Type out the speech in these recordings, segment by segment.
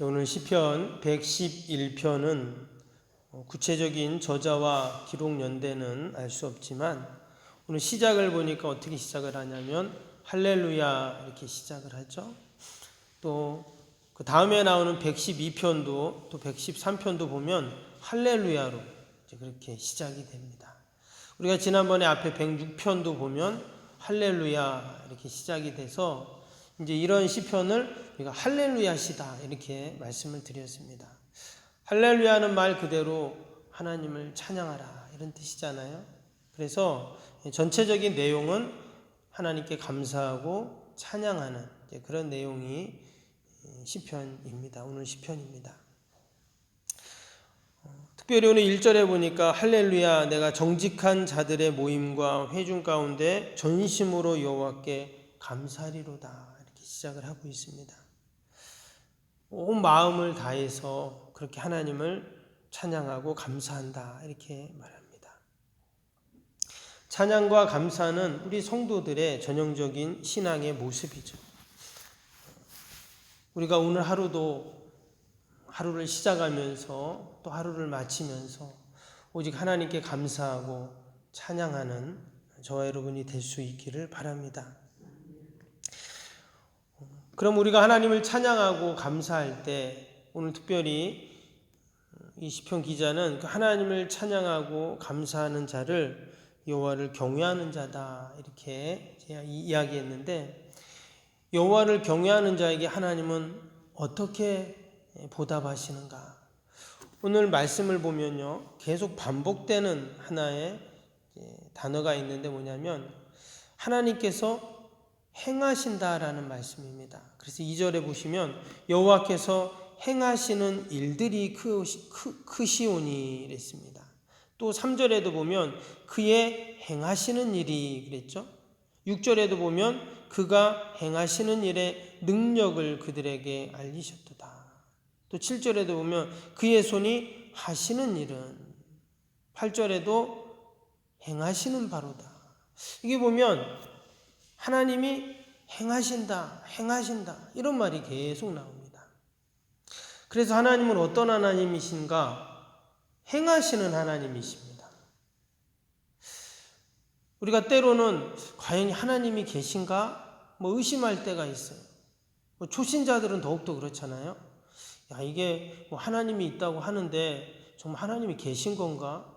오늘 시편 111편은 어, 구체적인 저자와 기록 연대는 알 수 없지만 오늘 시작을 보니까 어떻게 시작을 하냐면 할렐루야 이렇게 시작을 하죠. 또 그 다음에 나오는 112편도 또 113편도 보면 할렐루야로 그렇게 시작이 됩니다. 우리가 지난번에 앞에 106편도 보면 할렐루야 이렇게 시작이 돼서 이제 이런 시편을 우리가 할렐루야시다 이렇게 말씀을 드렸습니다. 할렐루야는 말 그대로 하나님을 찬양하라 이런 뜻이잖아요. 그래서 전체적인 내용은 하나님께 감사하고 찬양하는 그런 내용이 시편입니다. 오늘 시편입니다. 어, 특별히 오늘 1절에 보니까 할렐루야 내가 정직한 자들의 모임과 회중 가운데 전심으로 여호와께 감사리로다 이렇게 시작을 하고 있습니다. 온 마음을 다해서 그렇게 하나님을 찬양하고 감사한다 이렇게 말합니다. 찬양과 감사는 우리 성도들의 전형적인 신앙의 모습이죠. 우리가 오늘 하루도 하루를 시작하면서 또 하루를 마치면서 오직 하나님께 감사하고 찬양하는 저와 여러분이 될 수 있기를 바랍니다. 그럼 우리가 하나님을 찬양하고 감사할 때 오늘 특별히 이 시편 기자는 그 하나님을 찬양하고 감사하는 자를 여호와를 경외하는 자다 이렇게 이야기했는데 여호와를 경외하는 자에게 하나님은 어떻게 보답하시는가? 오늘 말씀을 보면요 계속 반복되는 하나의 단어가 있는데 뭐냐면 하나님께서 행하신다라는 말씀입니다. 그래서 2절에 보시면 여호와께서 행하시는 일들이 크시오니 그랬습니다. 또 3절에도 보면 그의 행하시는 일이 그랬죠. 6절에도 보면 그가 행하시는 일의 능력을 그들에게 알리셨도다. 또 7절에도 보면 그의 손이 하시는 일은 8절에도 행하시는 바로다. 이게 보면 하나님이 행하신다, 행하신다 이런 말이 계속 나옵니다. 그래서 하나님은 어떤 하나님이신가? 행하시는 하나님이십니다. 우리가 때로는 과연 하나님이 계신가? 뭐 의심할 때가 있어요. 뭐 초신자들은 더욱더 그렇잖아요. 야, 이게 뭐 하나님이 있다고 하는데 정말 하나님이 계신 건가?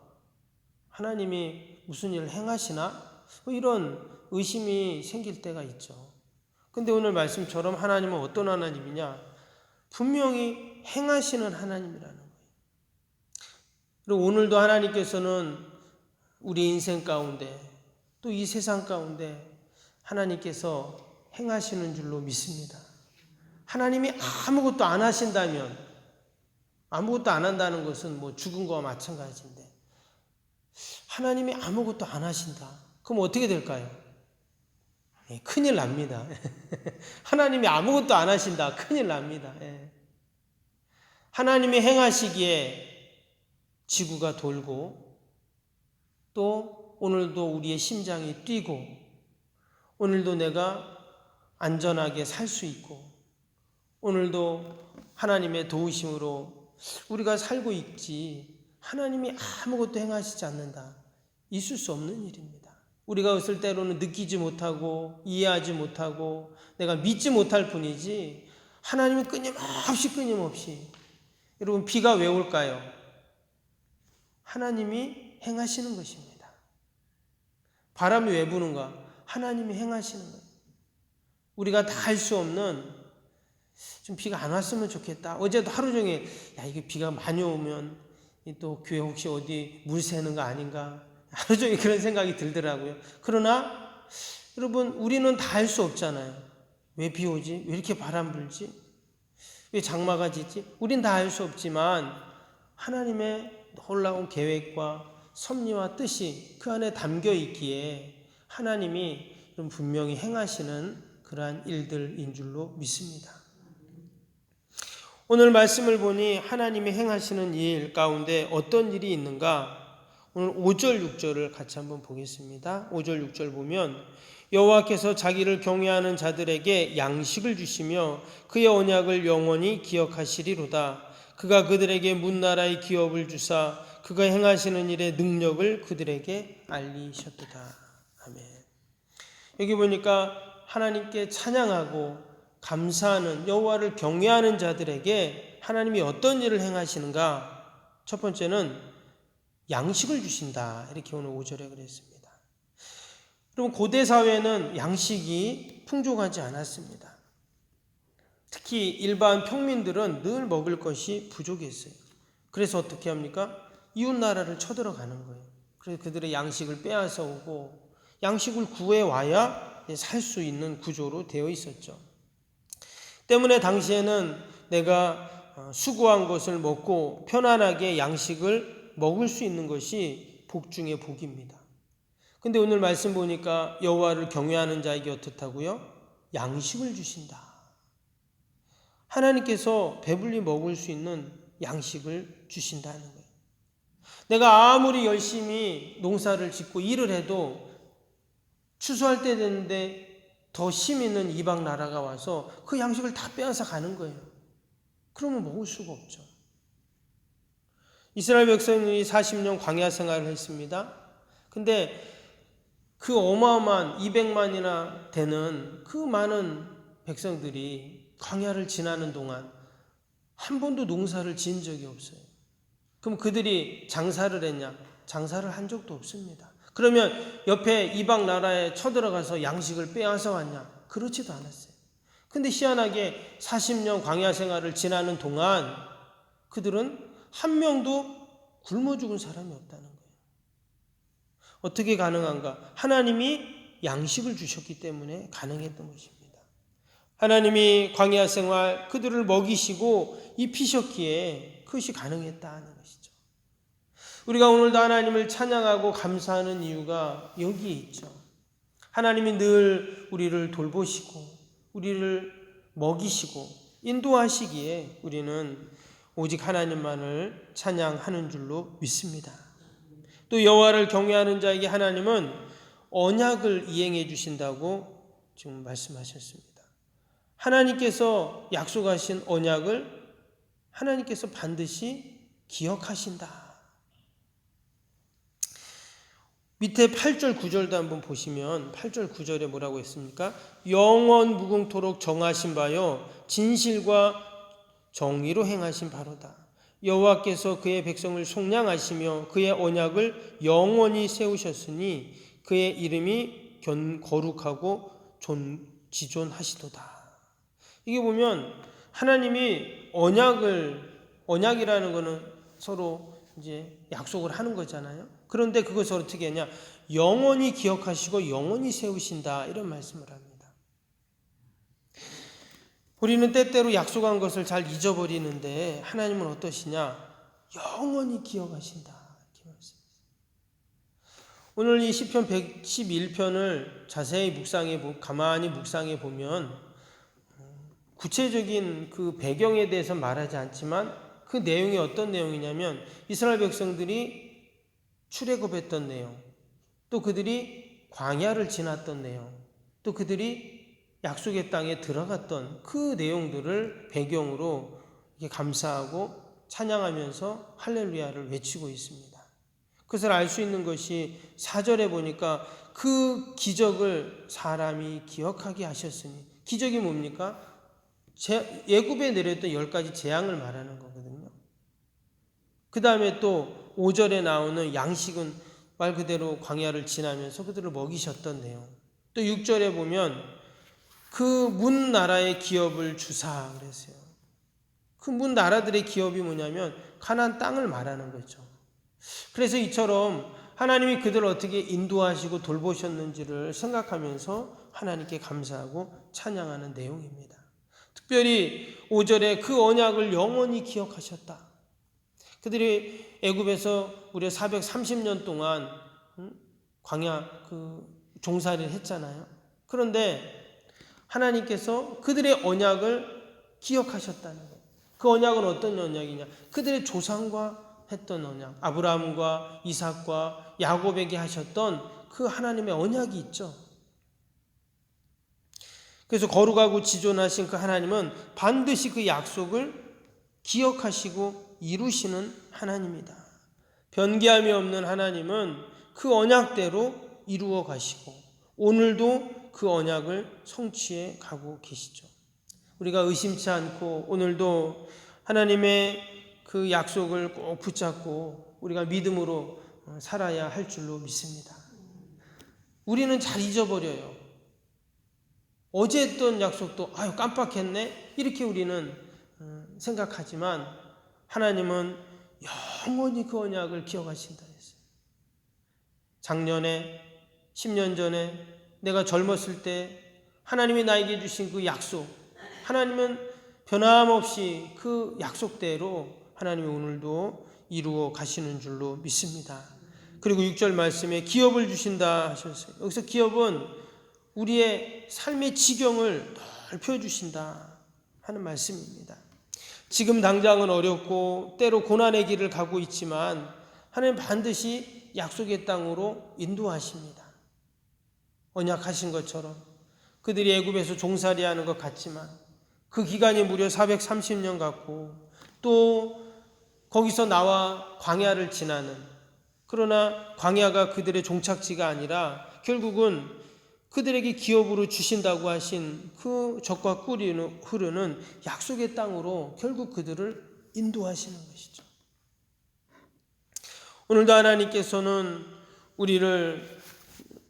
하나님이 무슨 일을 행하시나? 뭐 이런 의심이 생길 때가 있죠. 근데 오늘 말씀처럼 하나님은 어떤 하나님이냐? 분명히 행하시는 하나님이라는 거예요. 그리고 오늘도 하나님께서는 우리 인생 가운데 또 이 세상 가운데 하나님께서 행하시는 줄로 믿습니다. 하나님이 아무것도 안 하신다면 아무것도 안 한다는 것은 뭐 죽은 거와 마찬가지인데 하나님이 아무것도 안 하신다. 그럼 어떻게 될까요? 예, 큰일 납니다. 하나님이 아무것도 안 하신다. 큰일 납니다. 예. 하나님이 행하시기에 지구가 돌고 또 오늘도 우리의 심장이 뛰고 오늘도 내가 안전하게 살 수 있고 오늘도 하나님의 도우심으로 우리가 살고 있지 하나님이 아무것도 행하시지 않는다. 있을 수 없는 일입니다. 우리가 어을 때로는 느끼지 못하고 이해하지 못하고 내가 믿지 못할 뿐이지 하나님은 끊임없이 끊임없이 여러분 비가 왜 올까요? 하나님이 행하시는 것입니다. 바람이 왜 부는가? 하나님이 행하시는 거예요. 우리가 다 할 수 없는 좀 비가 안 왔으면 좋겠다. 어제도 하루 종일 야 이게 비가 많이 오면 또 교회 혹시 어디 물 새는 거 아닌가? 하루 종일 그런 생각이 들더라고요. 그러나 여러분 우리는 다 할 수 없잖아요. 왜 비 오지? 왜 이렇게 바람 불지? 왜 장마가 지지? 우린 다할수 없지만 하나님의 놀라운 계획과 섭리와 뜻이 그 안에 담겨 있기에 하나님이 분명히 행하시는 그러한 일들인 줄로 믿습니다. 오늘 말씀을 보니 하나님이 행하시는 일 가운데 어떤 일이 있는가? 오늘 5절 6절을 같이 한번 보겠습니다. 5절 6절 보면 여호와께서 자기를 경외하는 자들에게 양식을 주시며 그의 언약을 영원히 기억하시리로다. 그가 그들에게 문나라의 기업을 주사 그가 행하시는 일의 능력을 그들에게 알리셨도다. 아멘. 여기 보니까 하나님께 찬양하고 감사하는 여호와를 경외하는 자들에게 하나님이 어떤 일을 행하시는가? 첫 번째는 양식을 주신다. 이렇게 오늘 5절에 그랬습니다. 여러분, 고대 사회는 양식이 풍족하지 않았습니다. 특히 일반 평민들은 늘 먹을 것이 부족했어요. 그래서 어떻게 합니까? 이웃 나라를 쳐들어가는 거예요. 그래서 그들의 양식을 빼앗아 오고 양식을 구해 와야 살 수 있는 구조로 되어 있었죠. 때문에 당시에는 내가 어, 수고한 것을 먹고 편안하게 양식을 먹을 수 있는 것이 복 중의 복입니다. 근데 오늘 말씀 보니까 여호와를 경외하는 자에게 어떻다고요? 양식을 주신다. 하나님께서 배불리 먹을 수 있는 양식을 주신다는 거예요. 내가 아무리 열심히 농사를 짓고 일을 해도 추수할 때 되는데 더심 있는 이방 나라가 와서 그 양식을 다 빼앗아 가는 거예요. 그러면 먹을 수가 없죠. 이스라엘 백성이 40년 광야 생활을 했습니다. 근데 그 어마어마한 200만이나 되는 그 많은 백성들이 광야를 지나는 동안 한 번도 농사를 지은 적이 없어요. 그럼 그들이 장사를 했냐? 장사를 한 적도 없습니다. 그러면 옆에 이방 나라에 쳐들어가서 양식을 빼앗아 왔냐? 그렇지도 않았어요. 근데 희한하게 40년 광야 생활을 지나는 동안 그들은 한 명도 굶어 죽은 사람이 없다는 거예요. 어떻게 가능한가? 하나님이 양식을 주셨기 때문에 가능했던 것입니다. 하나님이 광야 생활 그들을 먹이시고 입히셨기에 그것이 가능했다는 것이죠. 우리가 오늘도 하나님을 찬양하고 감사하는 이유가 여기에 있죠. 하나님이 늘 우리를 돌보시고 우리를 먹이시고 인도하시기에 우리는 오직 하나님만을 찬양하는 줄로 믿습니다. 또 여호와를 경외하는 자에게 하나님은 언약을 이행해 주신다고 지금 말씀하셨습니다. 하나님께서 약속하신 언약을 하나님께서 반드시 기억하신다. 밑에 8절 9절도 한번 보시면 8절 9절에 뭐라고 했습니까? 영원 무궁토록 정하신 바요 진실과 정의로 행하신 바로다. 여호와께서 그의 백성을 속량하시며 그의 언약을 영원히 세우셨으니 그의 이름이 견 거룩하고 존 지존하시도다. 이게 보면 하나님이 언약을 언약이라는 거는 서로 이제 약속을 하는 거잖아요. 그런데 그것을 어떻게 하냐? 영원히 기억하시고 영원히 세우신다. 이런 말씀을 합니다. 우리는 때때로 약속한 것을 잘 잊어버리는데 하나님은 어떠시냐? 영원히 기억하신다. 오늘 이 시편 111편을 자세히 묵상해 보 가만히 묵상해 보면 구체적인 그 배경에 대해서 말하지 않지만 그 내용이 어떤 내용이냐면 이스라엘 백성들이 출애굽했던 내용, 또 그들이 광야를 지났던 내용, 또 그들이 약속의 땅에 들어갔던 그 내용들을 배경으로 감사하고 찬양하면서 할렐루야를 외치고 있습니다. 그것을 알 수 있는 것이 사절에 보니까 그 기적을 사람이 기억하게 하셨으니 기적이 뭡니까? 예굽에 내렸던 열 가지 재앙을 말하는 거거든요. 그 다음에 또 5절에 나오는 양식은 말 그대로 광야를 지나면서 그들을 먹이셨던 내용. 또 6절에 보면 그 문 나라의 기업을 주사 그랬어요. 그 문 나라들의 기업이 뭐냐면 가난 땅을 말하는 거죠. 그래서 이처럼 하나님이 그들을 어떻게 인도하시고 돌보셨는지를 생각하면서 하나님께 감사하고 찬양하는 내용입니다. 특별히 5절에 그 언약을 영원히 기억하셨다. 그들이 애굽에서 무려 430년 동안 광야 그 종살이를 했잖아요. 그런데 하나님께서 그들의 언약을 기억하셨다는 거예요. 그 언약은 어떤 언약이냐? 그들의 조상과 했던 언약, 아브라함과 이삭과 야곱에게 하셨던 그 하나님의 언약이 있죠. 그래서 거룩하고 지존하신 그 하나님은 반드시 그 약속을 기억하시고 이루시는 하나님이다. 변개함이 없는 하나님은 그 언약대로 이루어 가시고 오늘도 그 언약을 성취해 가고 계시죠. 우리가 의심치 않고 오늘도 하나님의 그 약속을 꼭 붙잡고 우리가 믿음으로 살아야 할 줄로 믿습니다. 우리는 잘 잊어버려요. 어제 했던 약속도 아유 깜빡했네 이렇게 우리는 어, 생각하지만 하나님은 영원히 그 언약을 기억하신다 했어요. 작년에 10년 전에 내가 젊었을 때 하나님이 나에게 주신 그 약속 하나님은 변함없이 그 약속대로 하나님이 오늘도 이루어 가시는 줄로 믿습니다. 그리고 6절 말씀에 기업을 주신다 하셨어요. 여기서 기업은 우리의 삶의 지경을 넓혀 주신다 하는 말씀입니다. 지금 당장은 어렵고 때로 고난의 길을 가고 있지만 하나님 반드시 약속의 땅으로 인도하십니다. 언약하신 것처럼 그들이 애굽에서 종살이 하는 것 같지만 그 기간이 무려 430년 같고 또 거기서 나와 광야를 지나는 그러나 광야가 그들의 종착지가 아니라 결국은 그들에게 기업으로 주신다고 하신 그 적과 꿀이 흐르는 약속의 땅으로 결국 그들을 인도하시는 것이죠. 오늘도 하나님께서는 우리를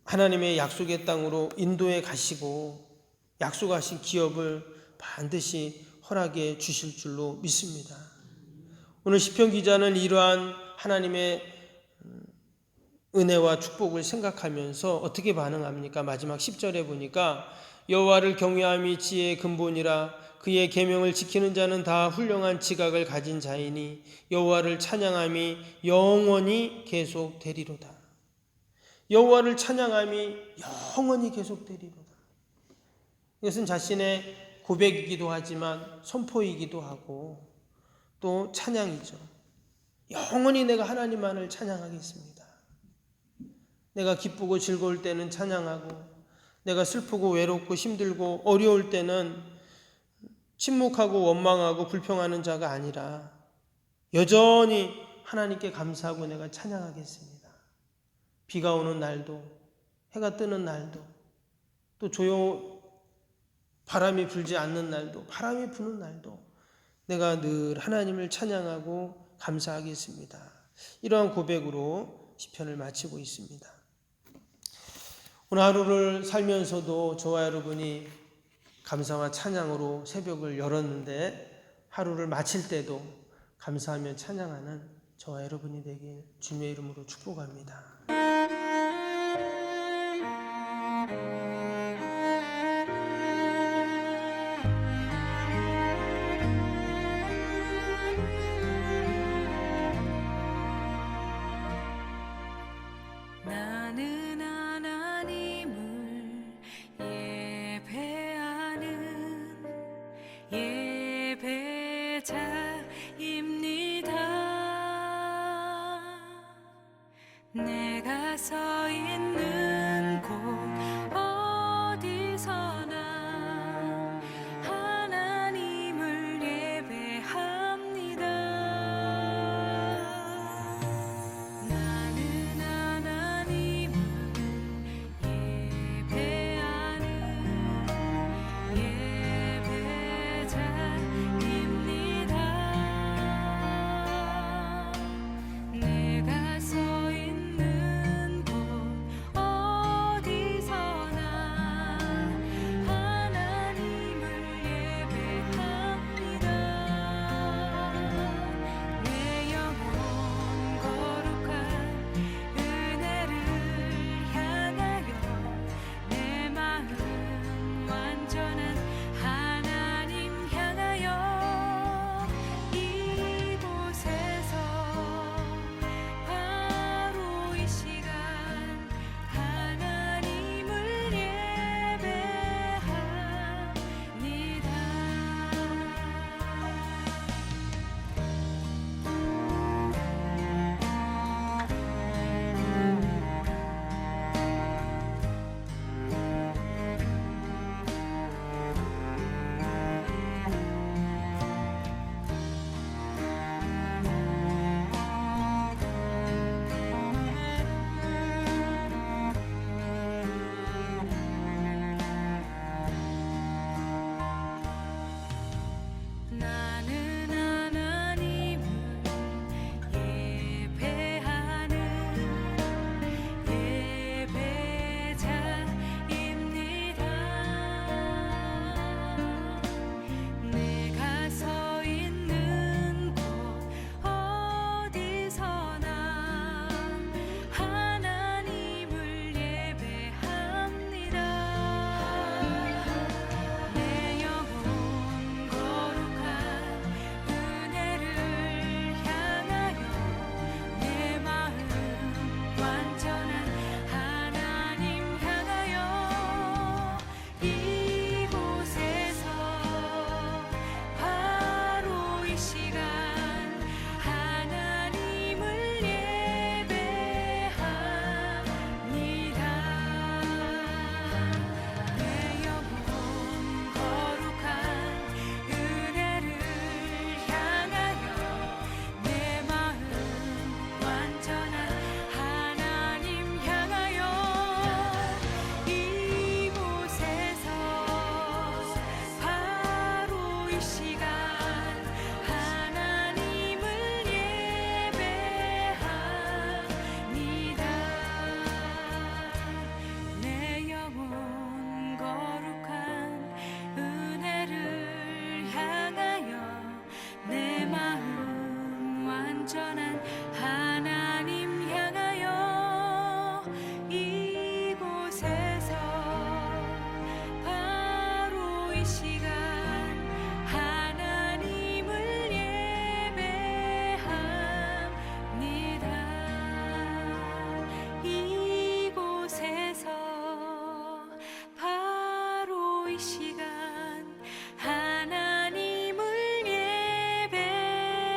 하나님의 약속의 땅으로 인도해 가시고 약속하신 기업을 반드시 허락해 주실 줄로 믿습니다. 오늘 시편 기자는 이러한 하나님의 은혜와 축복을 생각하면서 어떻게 반응합니까? 마지막 10절에 보니까 여호와를 경외함이 지혜의 근본이라 그의 계명을 지키는 자는 다 훌륭한 지각을 가진 자이니 여호와를 찬양함이 영원히 계속되리로다. 여호와를 찬양함이 영원히 계속되리로다. 이것은 자신의 고백이기도 하지만 선포이기도 하고 또 찬양이죠. 영원히 내가 하나님만을 찬양하겠습니다. 내가 기쁘고 즐거울 때는 찬양하고 내가 슬프고 외롭고 힘들고 어려울 때는 침묵하고 원망하고 불평하는 자가 아니라 여전히 하나님께 감사하고 내가 찬양하겠습니다. 비가 오는 날도 해가 뜨는 날도 또 조용 바람이 불지 않는 날도 바람이 부는 날도 내가 늘 하나님을 찬양하고 감사하겠습니다. 이러한 고백으로 시편을 마치고 있습니다. 오늘 하루를 살면서도 저와 여러분이 감사와 찬양으로 새벽을 열었는데 하루를 마칠 때도 감사하며 찬양하는 저와 여러분이 되길 주님의 이름으로 축복합니다. 나